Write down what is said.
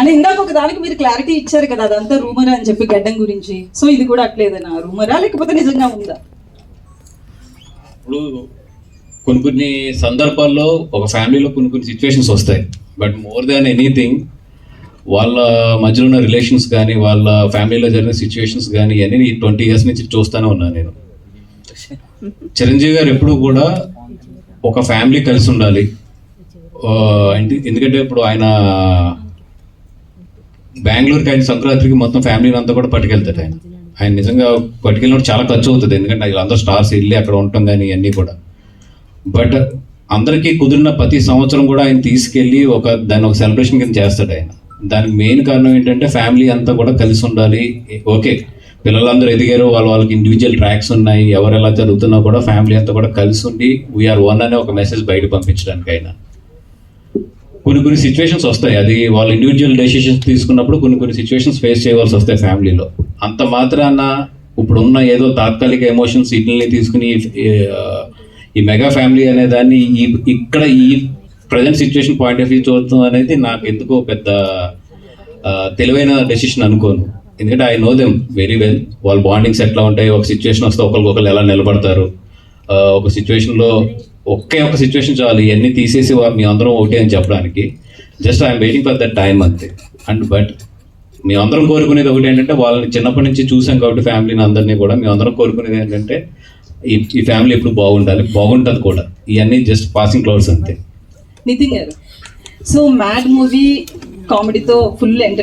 అని ఇందాక ఒక దానికి మీరు క్లారిటీ ఇచ్చారు కదా అదంతా రూమర్ అని చెప్పి గడ్డం గురించి. సో ఇది కూడా అట్లేదనా? రూమరా లేకపోతే నిజంగా ఉందా? ఇప్పుడు కొన్ని కొన్ని సందర్భాల్లో ఒక ఫ్యామిలీలో కొన్ని కొన్ని సిచ్యువేషన్స్ వస్తాయి. బట్ మోర్ దాన్ ఎనీథింగ్ వాళ్ళ మధ్యలో ఉన్న రిలేషన్స్ కానీ వాళ్ళ ఫ్యామిలీలో జరిగిన సిచ్యువేషన్స్ కానీ అన్ని ట్వంటీ ఇయర్స్ నుంచి చూస్తూనే ఉన్నాను నేను. చిరంజీవి గారు ఎప్పుడు కూడా ఒక ఫ్యామిలీ కలిసి ఉండాలి. ఎందుకంటే ఇప్పుడు ఆయన బెంగళూరుకి ఆయన సంక్రాంతికి మొత్తం ఫ్యామిలీని అంతా కూడా పట్టుకెళ్తాడు ఆయన. ఆయన నిజంగా పట్టుకెళ్ళినప్పుడు చాలా ఖర్చు అవుతుంది. ఎందుకంటే వీళ్ళందరూ స్టార్స్ వెళ్ళి అక్కడ ఉండటం కానీ ఇవన్నీ కూడా. బట్ అందరికీ కుదిరిన ప్రతి సంవత్సరం కూడా ఆయన తీసుకెళ్ళి ఒక దాన్ని ఒక సెలబ్రేషన్ కింద చేస్తాడు ఆయన. దానికి మెయిన్ కారణం ఏంటంటే ఫ్యామిలీ అంతా కూడా కలిసి ఉండాలి. ఓకే పిల్లలందరూ ఎదిగారు వాళ్ళ వాళ్ళకి ఇండివిజువల్ ట్రాక్స్ ఉన్నాయి. ఎవరు ఎలా జరుగుతున్నా కూడా ఫ్యామిలీ అంతా కూడా కలిసి ఉండి వీఆర్ వన్ అనే ఒక మెసేజ్ బయట పంపించడానికి అయినా కొన్ని కొన్ని సిచ్యువేషన్స్ వస్తాయి. అది వాళ్ళు ఇండివిజువల్ డెసిషన్స్ తీసుకున్నప్పుడు కొన్ని కొన్ని సిచ్యువేషన్స్ ఫేస్ చేయవలసి వస్తాయి ఫ్యామిలీలో. అంత మాత్రాన ఇప్పుడు ఉన్న ఏదో తాత్కాలిక ఎమోషన్స్ వీటిని తీసుకుని ఈ మెగా ఫ్యామిలీ అనే దాన్ని ఈ ఇక్కడ ఈ present situation point of view చూడటం అనేది నాకు ఎందుకో పెద్ద తెలివైన డెసిషన్ అనుకోను. ఎందుకంటే I know them very well వాళ్ళ బాండింగ్స్ ఎట్లా ఉంటాయి? ఒక సిచ్యువేషన్ వస్తే ఒకరికొకరు ఎలా నిలబడతారు? ఒక సిచ్యువేషన్లో ఒకే ఒక సిచ్యువేషన్ చాలు. ఇవన్నీ తీసేసి మీ అందరం ఒకటే అని చెప్పడానికి. Just I'm waiting for that time అంతే. అండ్ బట్ మీ అందరం కోరుకునేది ఒకటి ఏంటంటే వాళ్ళని చిన్నప్పటి నుంచి చూసాం కాబట్టి ఫ్యామిలీని అందరినీ కూడా మేము అందరం కోరుకునేది ఏంటంటే ఈ ఈ ఫ్యామిలీ ఎప్పుడు బాగుండాలి. బాగుంటుంది కూడా. ఇవన్నీ జస్ట్ పాసింగ్ క్లౌడ్స్ అంతే. నితిన్ గారు. సో మ్యాడ్ మూవీ కామెడీతో ఫుల్ ఎంటర్